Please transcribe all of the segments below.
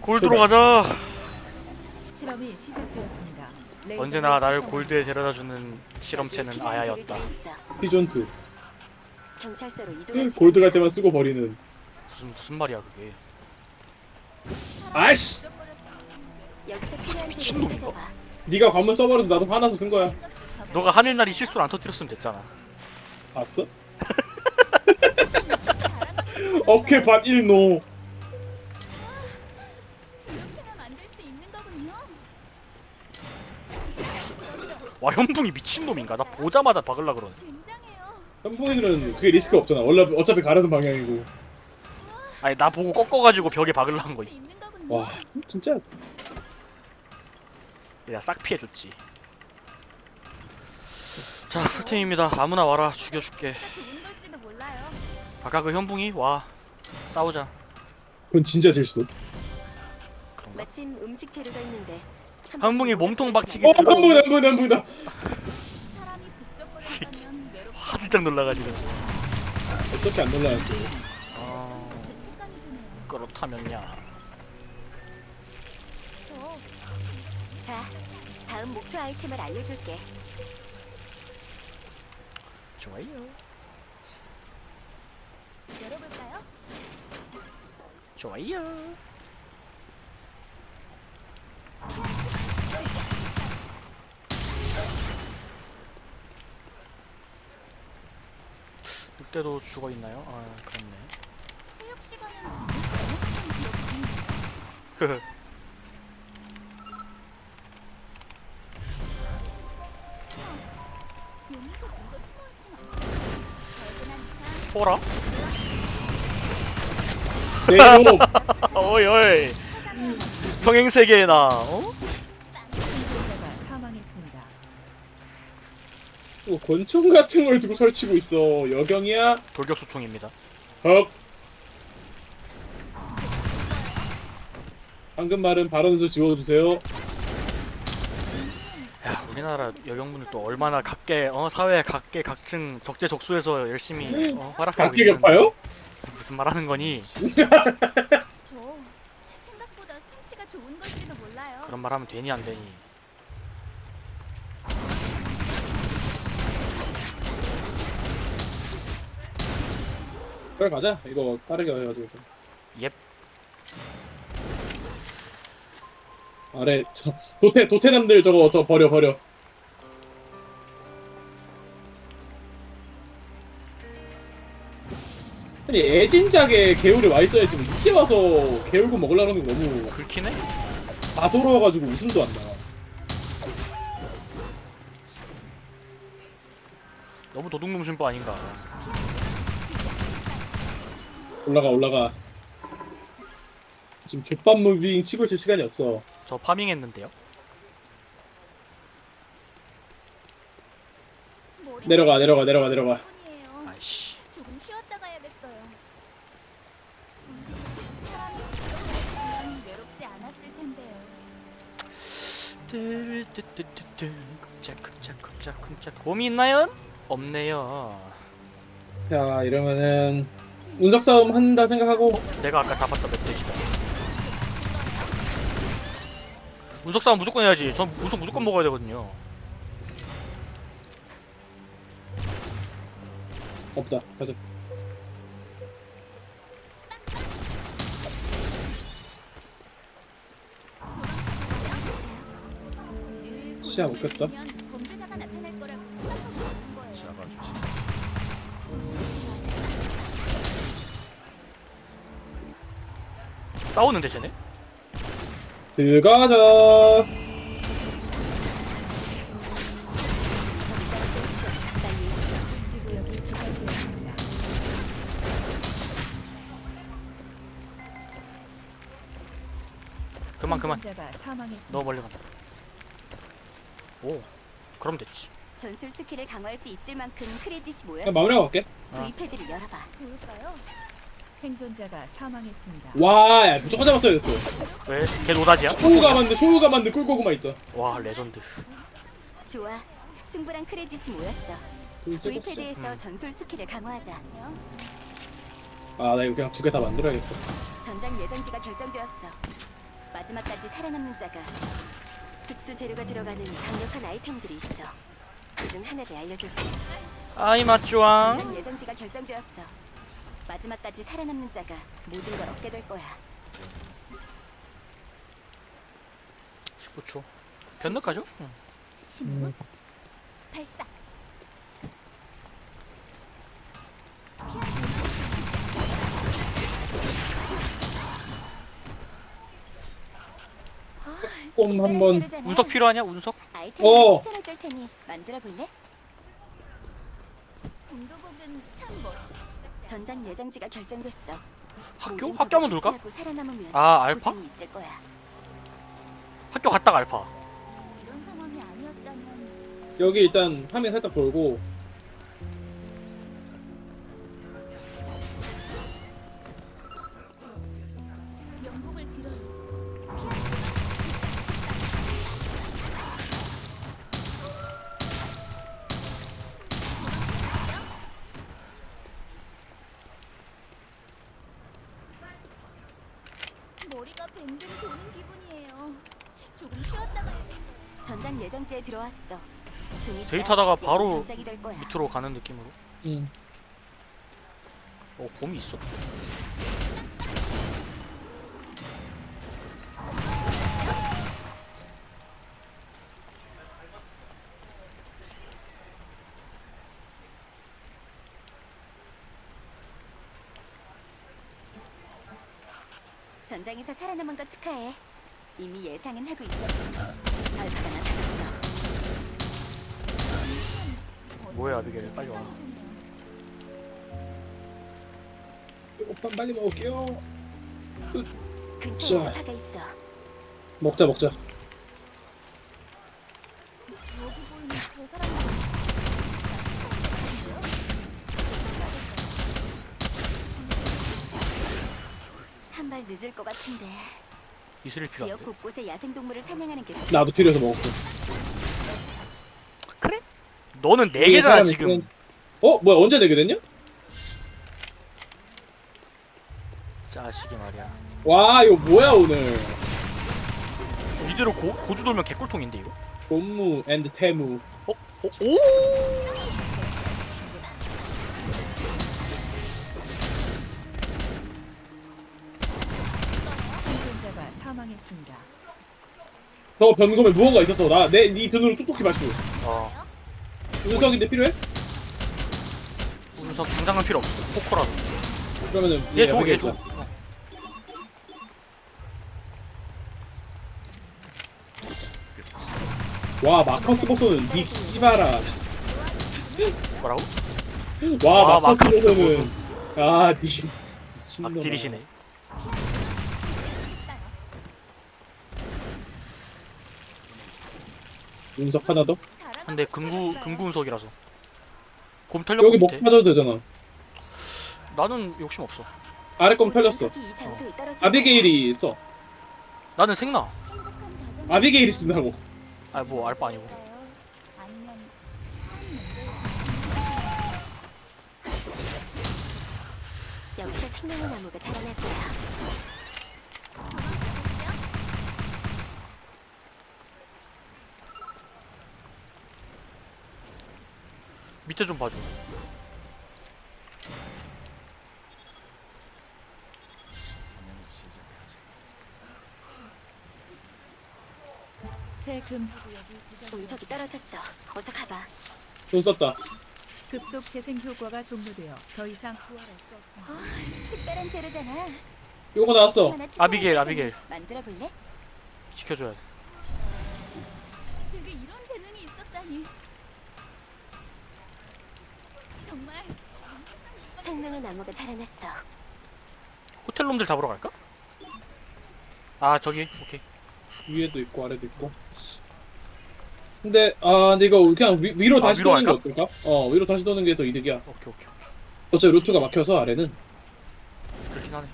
골드로 가자. 실험이 시작되었습니다. 레이더 언제나 나를 선- 골드에 데려다주는 실험체는 아야였다. 피존 2 경찰서로 시간. 골드 갈 때만 쓰고 버리는 무슨 무슨 말이야 그게? 아이씨 여기서 필요한 미친놈인가? 찾아봐. 네가 관문 써버려서 나도 화나서 쓴 거야 너가 하늘날이 실수를 안 터뜨렸으면 됐잖아. 봤어? 어케 밭 1노 와 현붕이 미친 놈인가? 나 보자마자 박을라 그러네. 현풍이들은 그게 리스크 없잖아 원래 어차피 가려는 방향이고 아니 나 보고 꺾어가지고 벽에 박을라 한 거. 와 진짜 내가 싹 피해줬지. 자 풀템입니다. 아무나 와라 죽여줄게. 아까 그 현붕이 와 싸우자. 그건 진짜 질 수도? 마침 음식 재료가 있는데. 한 현붕이 번 몸통 박치기 어 들어. 한분다 한분다 한분다 새끼 화들짝 놀라가지고. 어떻게 안 놀라는지 아 그렇다면야. 자, 다음 목표 아이템을 알려줄게. 좋아요. 열어볼까요? 좋아요. 늑대도 죽어 있나요? 아 그렇네. 체육 시간은. 뭐라? 내놈 어이 어이. 평행 세계에 나. 어? 권총 같은 걸 두고 설치고 있어 여경이야 돌격소총입니다. 헉 방금 말은 발언에서 지워주세요 야 우리나라 여경분들 또 얼마나 각계 어 사회 각계 각층 적재적소에서 열심히 어, 활약하고 각기 격파요? 무슨 말하는 거니? 저 생각보다 솜씨가 좋은 걸지도 몰라요. 그런 말하면 되니 안 되니? 그래 가자 이거 빠르게 해가지고 옙. 아래 저 도태 도태남들 저거 저 버려 버려 아니 애진작에 개울에 와 있어야지 뭐 이제 와서 개울고 먹으려는 거 너무 긁히네? 다소로워가지고 웃음도 안 나. 너무 도둑놈 신부 아닌가? 올라가 올라가. 지금 족밥 무빙 치고 있을 시간이 없어. 저 파밍했는데요. 내려가 내려가 내려가 내려가. 아이씨. 조금 쉬었다 가야겠어요. 외롭지 않았을 텐데요. 뚜루뚜뚜뚜뚜. 쿵짝 쿵짝 쿵짝 쿵짝. 곰이 있나요? 없네요. 자 이러면은 운석 싸움 한다 생각하고 내가 아까 잡았던 멧돼지다. 운석 싸움 무조건 해야지. 전 운석 무조건 먹어야 되거든요. 없다. 가자. 시야 먹겠다. 싸우는데 쟤네? 들어가자. 그만 그만. 생존자가 사망했습니다. 너무 멀리 간다. 오, 그럼 됐지. 전술 스킬을 강화할 수 있을 만큼 크레딧이 모여 그냥 마무리하고 갈게. 아. V패드를 열어봐. 볼까요? 생존자가 사망했습니다. 와, 야, 무조건 잡았어야 됐어. 왜? 걔 노다지야? 쇼우가 만든 쇼우가 만든 꿀고구마 있다. 와 레전드. 좋아. 충분한 크레딧이 모였어. V패드에서 음. 전술 스킬을 강화하자. 아, 나 이거 그냥 두 개 다 만들어야겠다. 전장 예정지가 결정되었어. 마지막까지 살아남는 자가 특수 재료가 들어가는 강력한 아이템들이 있어. 그중 하나를 알려줄게. 아이 전장 예정지가 결정되었어. 마지막까지 살아남는 자가 모든 걸 얻게 될 거야. 19초 변덕하죠? 응. 침묵 발사. 꼼 한번 운석 필요하냐 운석? 아이템 어. 추천해 줄 테니 만들어 볼래? 공도복은 참 멋. 전장 예정지가 결정됐어. 학교? 모든 학교 한번 돌까? 살아남으면 아 알파? 보상이 있을 거야. 학교 갔다가 알파 이런 상황이 아니었다면 여기 일단 화면 살짝 돌고 명복을 빌어. 머리가 뱅뱅 도는 기분이에요. 조금 쉬었다가 예정지에 들어왔어. 좀 이따 데이트하다가 바로 전장이 될 거야. 밑으로 가는 느낌으로 음. 어 곰이 있어 전장에서 살아남은 거 축하해. 이미 예상은 하고 있었어. 알파가 나 뭐야 아비게일 빨리 와. 오빠 빨리 먹을게요. 근처에 자. 있어. 먹자 먹자. 여기 보이는 저 사람 한발 늦을 것 같은데. 이슬이 지역 필요한데? 곳곳에 야생동물을 사냥하는 게 나도 필요해서 먹었어? 너는 네 개잖아 사람이 지금 있으면- 어? 뭐야 언제 내게 됐냐? 짜식이 말이야 와 이거 뭐야 오늘 이대로 고, 고주 돌면 개꿀통인데 이거 본무 앤드 태무 어? 어? 오! 생존자가 사망했습니다. 저거 변검에 무언가 있었어 나내네 눈으로 똑똑히 봤슈 어 운석인데 필요해? 운석 당장은 필요 없어 포커라도 그러면은 얘 줘, 얘. 어. 와 마커스 버서는 닉 씨바라 뭐라고? 와 아, 마커스 마커스 아닉 미친놈아 악질이시네 운석 하나 더? 근데 금구 금구 운석이라서. 곰 털렸고 여기 목 밑에. 빠져도 되잖아. 나는 욕심 없어. 아래 건 털렸어. 아비게일이 있어. 나는 생나. 아비게일이 쓴다고. 아 뭐 알바 아니고. 여기서 생명의 나무가 자라날 거야. 밑에 좀 봐줘 새 구역이 지정되었습니다. 떨어졌어. 어서 가봐. 돈 썼다 급속 재생 효과가 종료되어 더 이상 구할할 수 없습니다. 특별한 재료잖아. 요거 나왔어 하나 아비게일, 아비게일. 만들어 볼래? 지켜줘야 돼 저게 이런 재능이 있었다니. 생명의 나무가 자라났어. 호텔 놈들 잡으러 갈까? 아 저기 오케이 위에도 있고 아래도 있고 근데 아 근데 이거 그냥 위, 위로 아, 다시 위로 도는 게 할까? 어떨까? 어 위로 다시 도는 게 더 이득이야 오케이 오케이 오케이 어차피 루트가 막혀서 아래는 그렇긴 하네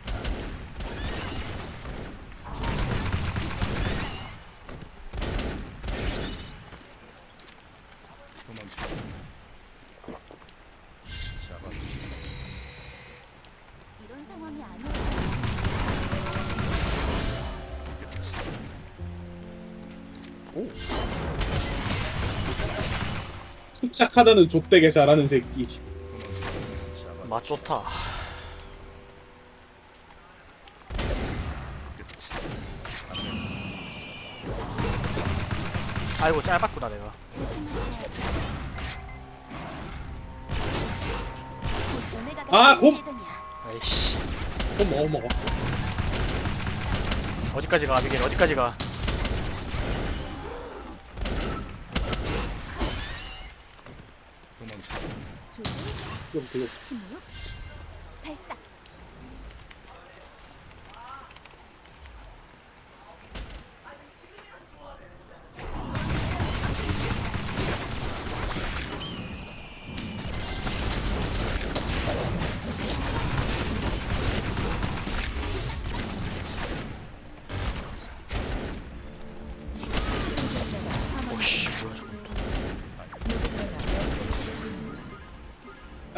카드는 좆되게 잘하는 새끼. 맛 좋다. 아이고 짧았구나 내가. 아, 곰! 에이씨. 어 먹어 먹어. 어디까지 가 아비게일 어디까지 가? 조준, 좀 침묵. 발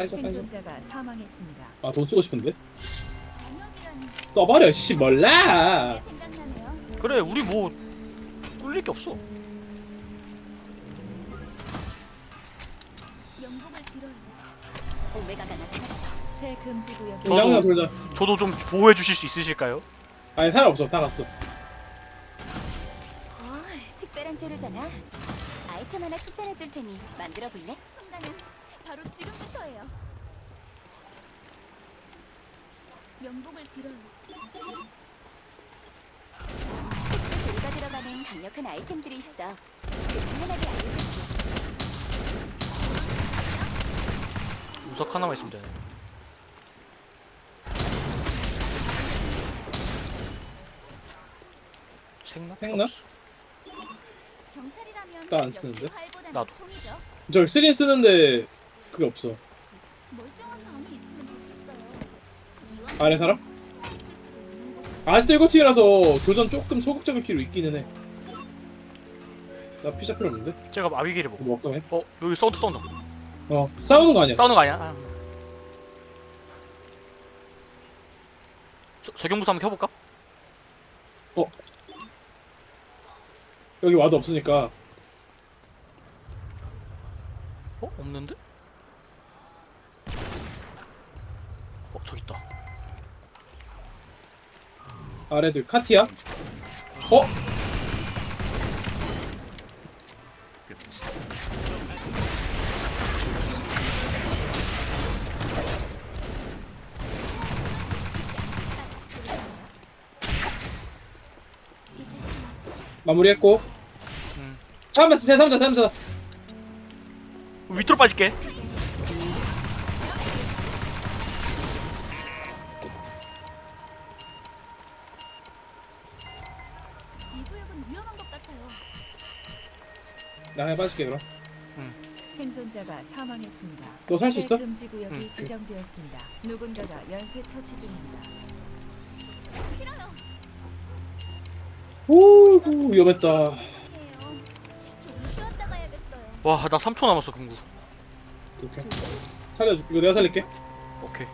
빨리 빨리. 생존자가 사망했습니다. 아 돈 쓰고 싶은데. 써버려 씨 몰라. 그래 우리 뭐 꿀릴 게 없어. 영국을 빌어요. 오메가가 나타났어. 새 금지 구역이 저도- 돌자. 저도 좀 보호해 주실 수 있으실까요? 아니 사람 없어 다 갔어. 어, 특별한 재료잖아. 아이템 하나 추천해 줄 테니 만들어 볼래? 바로 지금부터예요. 명복을 빌어요. 재료가 들어가는 강력한 아이템들이 있어. 그중 하나를 알려줄게. 우석 하나만 있으면 되네. 생각? 없어. 경찰이라면 나안 쓰는데? 활보다는 나도. 총이죠. 저 쓰긴 쓰는데 그게 없어. 아래 사람? 아직도 1팀이라서 교전 조금 소극적일 필요 있기는 해. 나 피자 필요 없는데? 제가 아비게일을 보고. 뭐 어떠해? 어 여기 사운드 사운드. 어 싸우는 거 아니야? 싸우는 거 아니야? 아. 저, 저경부사 한번 켜볼까? 여기 와도 없으니까 어? 없는데? 저기 있다. 아래들 카티야? 어? 마무리했고 음. 잠깐만 세 삼자 삼자 밑으로 빠질게. 이 구역은 위험한 것 같아요. 나 그냥 빠질게 그럼 생존자가 사망했습니다. 너 살수 새 있어? 금지 구역이 응. 지정되었습니다. 누군가가 연쇄 처치 중입니다. 싫어요. 오이구 위험했다 해요. 좀 쉬었다 가야겠어요. 와 나 3초 남았어 금구. 이렇게 살려줄게 이거 내가 살릴게 오케이.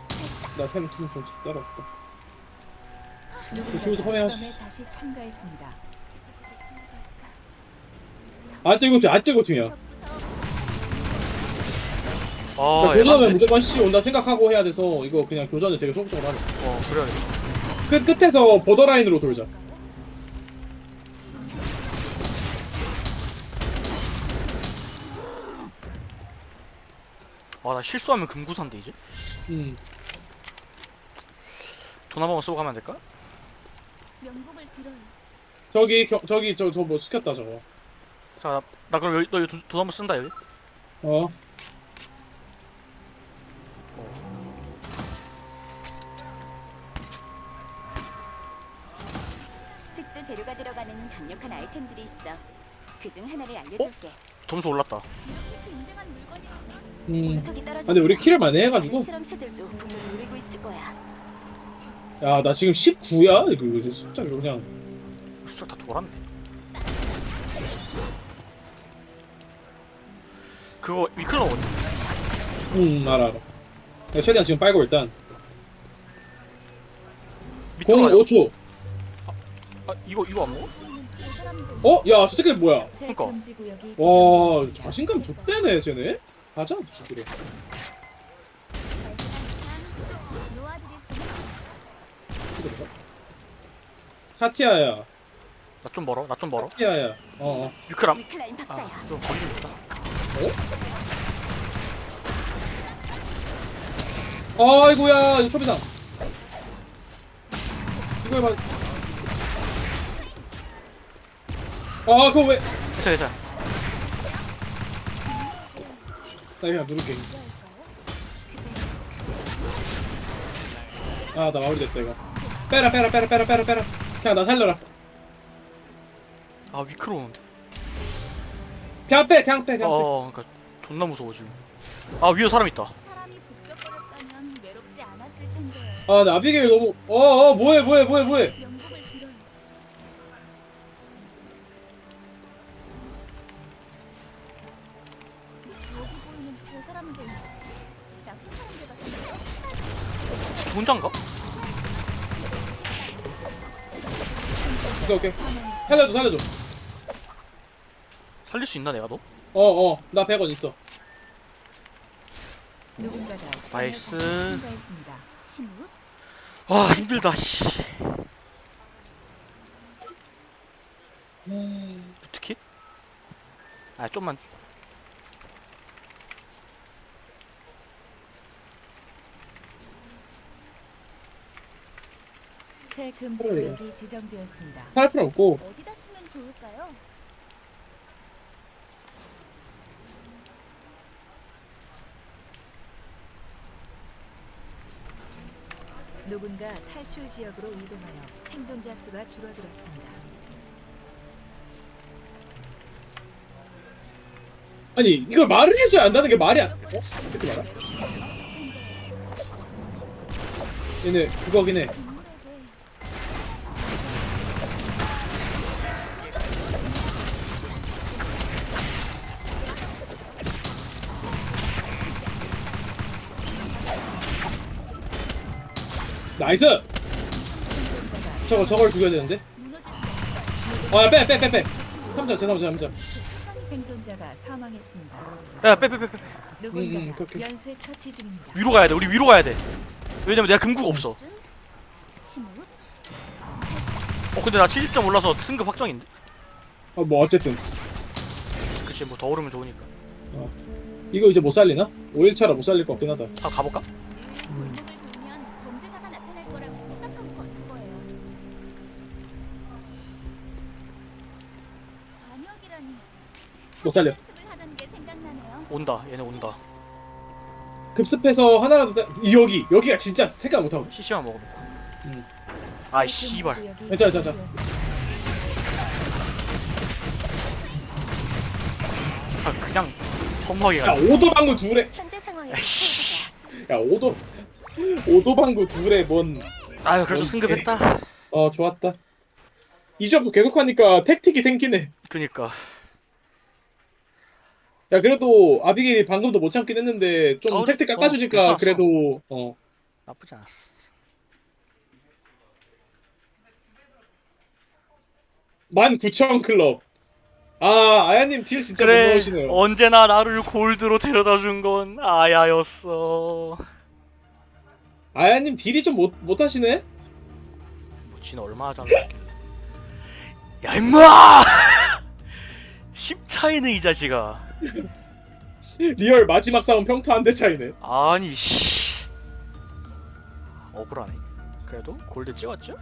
나템좀 좀 따라올게 누군가가 주워서 화해하시- 실험에 다시 참가했습니다. 아직도 이거 팀 아직도 이거 팀이야 무서워. 아 그러니까 교전은 에반데. 무조건 C 온다 생각하고 해야 돼서 이거 그냥 교전을 되게 소극적으로 하자 어 그래야겠다. 끝, 끝에서 보더라인으로 돌자 아 나 실수하면 금구사인데 이제. 음 돈 한 번만 쓰고 가면 안 될까? 명복을 빌어요. 저기 겨, 저기 저 저 뭐 시켰다 저거 자, 나, 나 그럼 여기 너 여기 돈, 돈 한번 쓴다 여기. 어 특수 재료가 들어가는 강력한 아이템들이 있어. 그 중 하나를 알려줄게. 점수 올랐다. 이렇게 굉장한 물건이 음. 운석이 떨어져. 근데 우리 킬을 많이 해가지고 실험체들도 분명 노리고 있을 거야. 야 나 지금 19야? 이거 숫자 그냥 숫자 다 돌았네. 그거 위클러 어디? 음 알아 알아 야, 최대한 지금 빨고 일단 밑으로 가자. 05초 아 이거 이거 안 먹어? 어? 야 저 새끼 뭐야 새 그러니까. 구역이 와. 자신감 좆대네 쟤네 가자 그래 카티아야 나 좀 멀어 나 좀 멀어 카티아야 어 어 위크람 위클라인 박사야. 아좀 거리 좀 있다 아이고야 이거 초비상 이거 해봐. 아 그거 왜? 나 괜찮아 괜찮아. 그냥 누를게. 아나 마무리 됐다 이거. 빼라 빼라 빼라 빼라 빼라 빼라. 그냥 나 살려라. 아 위크로 오는데 그냥 빼 그냥 빼 그냥 어 그니까 존나 무서워 지금 아 위에 사람 있다 사람이 북적거렸다면 외롭지 않았을 텐데. 빼아나 아비게일 너무 어어 뭐해 뭐해 뭐해 뭐해 명복을 빌어요. 여기 보이는 저 사람들 나쁜 사람들 같은데요? 혼자인가? 오케이 오케이 살려줘 살려줘 살릴 수 있나 내가 너? 어어 나 100원 있어 누군가가 나이스. 침묵? 와 힘들다 씨 부트킷? 아 좀만 새 금지 그래. 구역이 지정되었습니다. 할 필요 없고 어디다 쓰면 좋을까요? 누군가 탈출 지역으로 이동하여 생존자 수가 줄어들었습니다. 아니 이걸 말을 해줘야 한다는 게 말이 안 돼. 어? 이렇게 말아? 얘네 그거긴 해 나이스 저거 저걸 죽여야 되는데 무너질 수 없어요. 어빼빼 빼빼 삼자 제 삼자 삼자 생존자가 사망했습니다. 야 빼 빼 빼 빼 누군가가 음, 그렇게. 연쇄 처치 중입니다. 위로 가야 돼 우리 위로 가야 돼 왜냐면 내가 금구가 없어 침묵? 어 근데 나 70점 올라서 승급 확정인데 어 뭐 어쨌든 그치 뭐 더 오르면 좋으니까 이거 이제 못 살리나? 5일차라 못 살릴 것 같긴 하다 아 가볼까? 골 못 살려. 온다 얘네 온다. 급습해서 하나라도 따... 이 여기 여기가 진짜 생각 못하고. CC만 먹어놓고. 음. 아이 씨발. 괜찮아, 괜찮아. 아. 그냥 허무하게 야 가네 오도 방구 둘에 현재 상황에 에이씨 야 오도 오도 방구 둘에 뭔. 아유 그래도 뭔 승급했다. 어 좋았다. 이 점도 계속하니까 택틱이 생기네. 그니까 야 그래도 아비게일이 방금도 못 참긴 했는데 좀 어, 어, 깎아주니까 괜찮았어. 그래도 어. 나쁘지 않았어. 만 구천 클럽. 아 아야님 딜 진짜 못 그래 넣으시네요. 언제나 나를 골드로 데려다 준 건 아야였어. 아야님 딜이 좀 못 못하시네? 뭐 지는 얼마나 잘났길래. 야 임마! 10 차이는 이 자식아 리얼 마지막 싸움 평타 한 대 차이네. 아니 씨. 억울하네. 그래도 골드 찍었죠?